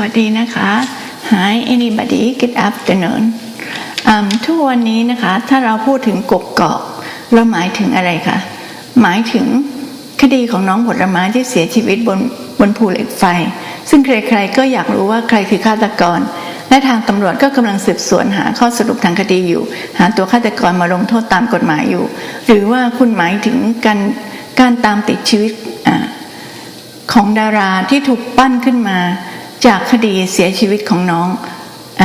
วัสดีนะคะ Hi anybody good afternoon ทุกวันนี้นะคะ ถ้าเราพูดถึงกบเกาะ เราหมายถึงอะไรคะ หมายถึงคดีของน้องผลไม้ที่เสียชีวิตบนบนภูเหล็กไฟ ซึ่งใครๆก็อยากรู้ว่าใครคือฆาตกร และทางตำรวจก็กำลังสืบสวนหาข้อสรุปทางคดีอยู่ หาตัวฆาตกรมาลงโทษตามกฎหมายอยู่ หรือว่าคุณหมายถึงการการตามติดชีวิตอของดาราที่ถูกปั้นขึ้นมา จากคดีเสียชีวิตของน้องอ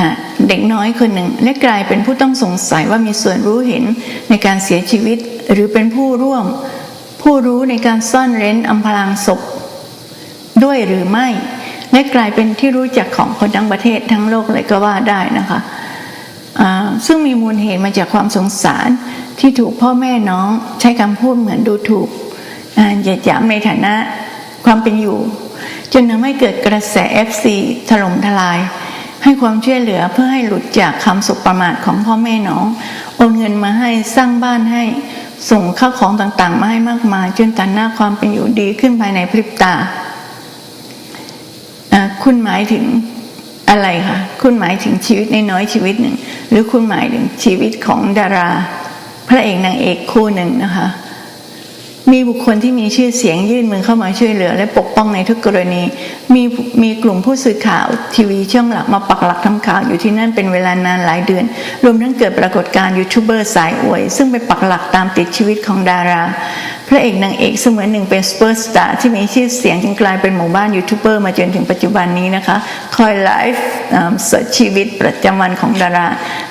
เด็กน้อยคนหนึ่งและกลายเป็นผู้ต้องสงสัยว่ามีส่วนรู้เห็นในการเสียชีวิตหรือเป็นผู้ร่วม ผู้รู้ในการซ่อนเร้นอำพรางศพ ด้วยหรือไม่ และกลายเป็นที่รู้จักของคนทั้งประเทศทั้งโลกเลยก็ว่าได้นะคะซึ่งมีมูลเหตุมาจากความสงสารที่ถูกพ่อแม่น้องใช้คำพูดเหมือนดูถูกเหยียดหยามในฐานะความเป็นอยู่ จนทำให้เกิดกระแส FC ถล่มทลาย ให้ความช่วยเหลือเพื่อให้หลุดจากคำสุประมาทของพ่อแม่น้อง โอนเงินมาให้สร้างบ้านให้ส่งข้าวของต่างๆ มาให้มากมาย จนตันหน้าความเป็นอยู่ดีขึ้นภายในพริบตา คุณหมายถึงอะไรคะคุณหมายถึงชีวิตในน้อยชีวิตหนึ่ง หรือคุณหมายถึงชีวิตของดารา พระเอกนางเอกคู่หนึ่งนะคะ มีบุคคลที่มีชื่อเสียงยื่นมือเข้ามาช่วยเหลือ และปกป้องในทุกกรณี มีมีกลุ่มผู้สื่อข่าวทีวีช่องหลักมาปักหลักทำข่าวอยู่ที่นั่นเป็นเวลานานหลายเดือน รวมทั้งเกิดปรากฏการณ์ยูทูบเบอร์สายอวย ซึ่งไปปักหลักตามติดชีวิตของดารา พระเอกนางเอกเสมือนหนึ่งเป็นสเปอร์สตาร์ที่มีชื่อเสียงจึงกลายเป็นหมู่บ้านยูทูบเบอร์มาจนถึงปัจจุบันนี้นะคะ คอยไลฟ์สดชีวิตประจำวันของดารา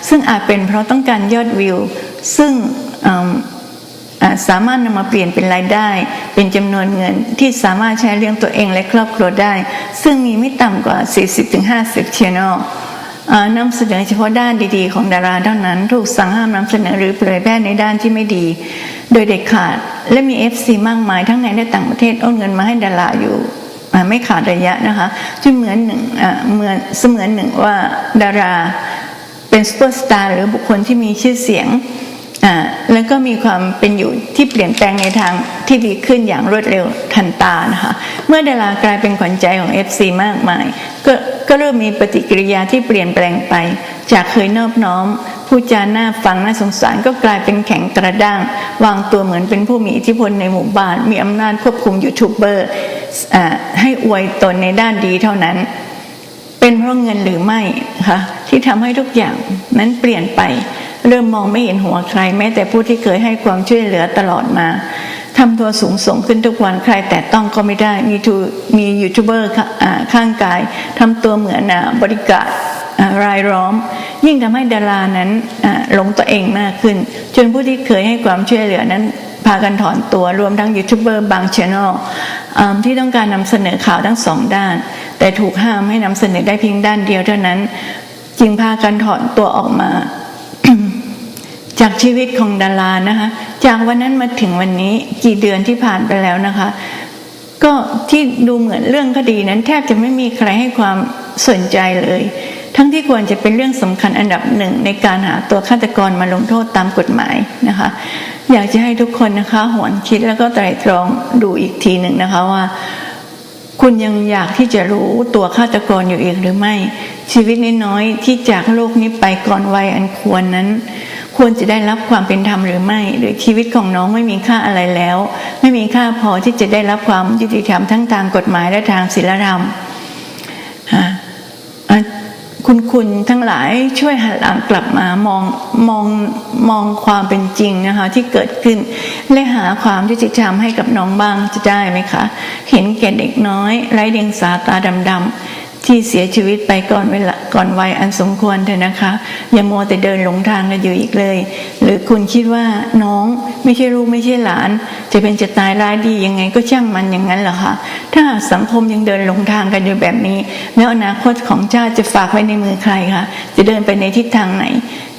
ซึ่งอาจเป็นเพราะต้องการยอดวิว ซึ่ง สามารถนำมาเปลี่ยนเป็นรายได้ เป็นจำนวนเงินที่สามารถใช้เลี้ยงตัวเองและครอบครัวได้ ซึ่งมีไม่ต่ำกว่า 40-50 channel อ่านำเสนอเฉพาะด้านดีๆ ของดาราเท่านั้น ถูกสั่งห้ามนำเสนอหรือเผยแพร่ในด้านที่ไม่ดี โดยเด็ดขาด และมี FC มากมายทั้งในและต่างประเทศโอนเงินมาให้ดาราอยู่ไม่ขาดระยะนะคะจึงเหมือนหนึ่งเหมือนเสมือนหนึ่งว่าดาราเป็นซูเปอร์สตาร์หรือบุคคลที่มีชื่อเสียง แล้วก็มีความเป็นอยู่ที่เปลี่ยนแปลงในทางที่ดีขึ้นอย่างรวดเร็วทันตานะคะ เมื่อดารากลายเป็นขวัญใจของ FC มากมายก็ก็เริ่มมีปฏิกิริยาที่เปลี่ยนแปลงไป จากเคยนอบน้อมผู้จาหน้าฟังน่าสงสารก็กลายเป็นแข็งกระด้าง วางตัวเหมือนเป็นผู้มีอิทธิพลในหมู่บ้าน มีอำนาจควบคุมยูทูบเบอร์ให้อวยตนในด้านดีเท่านั้น เป็นเพราะเงินหรือไม่คะที่ทำให้ทุกอย่างนั้นเปลี่ยนไป เริ่มมองไม่เห็นหัวใคร แม้แต่ผู้ที่เคยให้ความช่วยเหลือตลอดมาทำตัวสูงส่งขึ้นทุกวันใครแต่ต้องก็ไม่ได้มีทูมียูทูบเบอร์ข้างกายทำตัวเหมือนอ่าบริการรายล้อม ยิ่งทำให้ดารานั้นหลงตัวเองมากขึ้น จนผู้ที่เคยให้ความช่วยเหลือนั้นพากันถอนตัวรวมทั้งยูทูบเบอร์บางช n น l ที่ต้องการนำเสนอข่าวทั้งสองด้าน แต่ถูกห้ามให้นำเสนอได้เพียงด้านเดียวเท่านั้น จึงพากันถอนตัวออกมา จากชีวิตของดารานะคะ จากวันนั้นมาถึงวันนี้กี่เดือนที่ผ่านไปแล้วนะคะ ก็ที่ดูเหมือนเรื่องคดีนั้นแทบจะไม่มีใครให้ความสนใจเลย ทั้งที่ควรจะเป็นเรื่องสำคัญอันดับหนึ่งในการหาตัวฆาตกรมาลงโทษตามกฎหมายนะคะ อยากจะให้ทุกคนนะคะหวนคิดแล้วก็ไตรตรองดูอีกทีหนึ่งนะคะว่าคุณยังอยากที่จะรู้ตัวฆาตกรอยู่อีกหรือไม่ ชีวิตน้อยๆที่จากโลกนี้ไปก่อนวัยอันควรนั้น ควรจะได้รับความเป็นธรรมหรือไม่ หรือชีวิตของน้องไม่มีค่าอะไรแล้ว ไม่มีค่าพอที่จะได้รับความยุติธรรมทั้งทางกฎหมายและทางศีลธรรมคุณคุณทั้งหลายช่วยหันหลังกลับมามองมองมองความเป็นจริงนะคะที่เกิดขึ้น และหาความยุติธรรมให้กับน้องบ้างจะได้ไหมคะ เห็นแก่เด็กน้อย ไร้เดียงสาตาดำๆ ที่เสียชีวิตไปก่อนเวลาก่อนวัยอันสมควรเถอะนะคะ อย่ามัวแต่เดินหลงทางกันอยู่อีกเลย หรือคุณคิดว่าน้องไม่ใช่ลูกไม่ใช่หลาน จะเป็นจะตายร้ายดียังไงก็ช่างมันอย่างนั้นเหรอคะถ้าสังคมยังเดินหลงทางกันอยู่แบบนี้ แล้วอนาคตของชาติจะฝากไว้ในมือใครคะจะเดินไปในทิศทางไหน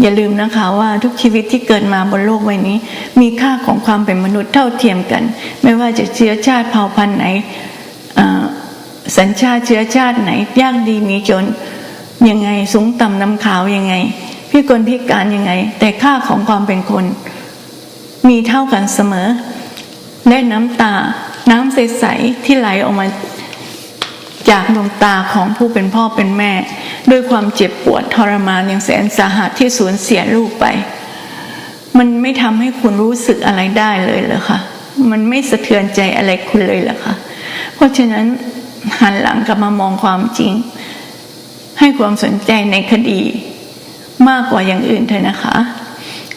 อย่าลืมนะคะว่าทุกชีวิตที่เกิดมาบนโลกใบนี้ มีค่าของความเป็นมนุษย์เท่าเทียมกัน ไม่ว่าจะเชื้อชาติเผ่าพันธุ์ไหนอ่า สัญชาติเชื้อชาติไหน ยากดีมีจนยังไงสูงต่ำน้ำขาวยังไงพิกลพิการยังไง แต่ค่าของความเป็นคน มีเท่ากันเสมอและน้ำตา น้ำใสๆที่ไหลออกมา จากดวงตาของผู้เป็นพ่อเป็นแม่ ด้วยความเจ็บปวดทรมานอย่างแสนสาหัสที่สูญเสียลูกไป มันไม่ทำให้คุณรู้สึกอะไรได้เลยเหรอคะมันไม่สะเทือนใจอะไรคุณเลยเหรอคะเพราะฉะนั้น หันหลังกลับมามองความจริง ให้ความสนใจในคดี มากกว่าอย่างอื่นเถอะนะคะ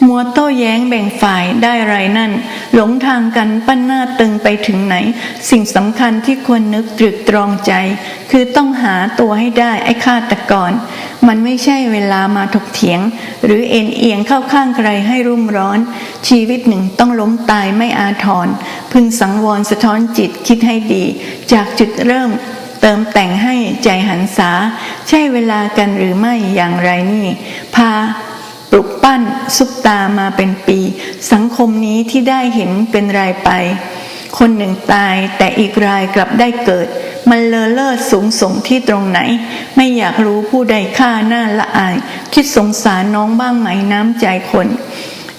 มัวโต้แย้งแบ่งฝ่ายได้ไรนั่น หลงทางกันปั้นหน้าตึงไปถึงไหน สิ่งสำคัญที่ควรนึกตรึกตรองใจ คือต้องหาตัวให้ได้ไอ้ฆาตกร มันไม่ใช่เวลามาถกเถียง หรือเอ็นเอียงเข้าข้างใครให้รุ่มร้อน ชีวิตหนึ่งต้องล้มตายไม่อาทร พึงสังวรสะท้อนจิตคิดให้ดี จากจุดเริ่มเติมแต่งให้ใจหันษา ใช่เวลากันหรือไม่อย่างไรนี่ พาปลุกปั้นซุปตามาเป็นปี สังคมนี้ที่ได้เห็นเป็นรายไป คนหนึ่งตายแต่อีกรายกลับได้เกิด มันเลอเลิศสูงส่งที่ตรงไหน ไม่อยากรู้ผู้ใดฆ่าหน้าละอาย คิดสงสารน้องบ้างไหมน้ำใจคน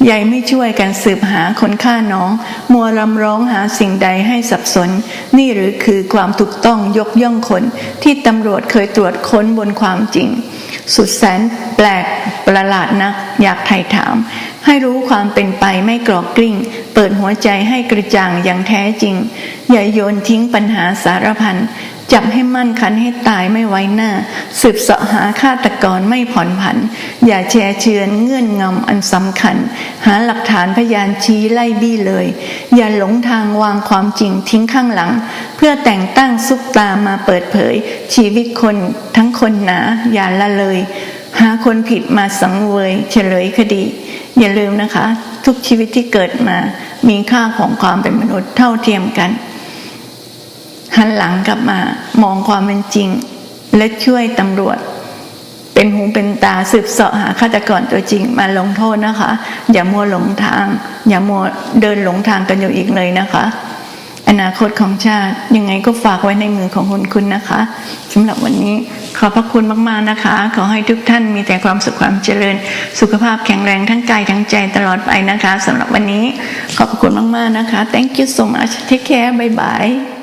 ยายไม่ช่วยกันสืบหาคนฆ่าน้อง มัวรำร้องหาสิ่งใดให้สับสน นี่หรือคือความถูกต้องยกย่องคน ที่ตำรวจเคยตรวจค้นบนความจริง สุดแสนแปลกประหลาดนัก อยากไถ่ถาม ให้รู้ความเป็นไปไม่กรอกกลิ้ง เปิดหัวใจให้กระจ่างอย่างแท้จริง อย่าโยนทิ้งปัญหาสารพันจับให้มั่นคันให้ตายไม่ไว้หน้า สืบเสาะหาฆาตกรไม่ผ่อนผัน อย่าแชร์เชือนเงื่อนงำอันสำคัญ หาหลักฐานพยานชี้ไล่บี้เลย อย่าหลงทางวางความจริงทิ้งข้างหลัง เพื่อแต่งตั้งซุปตามาเปิดเผย ชีวิตคนทั้งคนหนาอย่าละเลย หาคนผิดมาสังเวยเฉลยคดี อย่าลืมนะคะ ทุกชีวิตที่เกิดมา มีค่าของความเป็นมนุษย์เท่าเทียมกัน หันหลังกลับมามองความเป็นจริง และช่วยตำรวจ เป็นหูเป็นตาสืบเสาะหาฆาตกรตัวจริงมาลงโทษนะคะ อย่ามัวหลงทาง อย่ามัวเดินหลงทางกันอยู่อีกเลยนะคะ นาคตของชาติ ยังไงก็ฝากไว้ในมือของคุณคุณนะคะสำหรับวันนี้ขอพระคุณมากๆนะคะ ขอให้ทุกท่านมีแต่ความสุขความเจริญ สุขภาพแข็งแรงทั้งกายทั้งใจตลอดไปนะคะสำหรับวันนี้ขอบพระคุณมากๆนะคะ thank you so much take care bye bye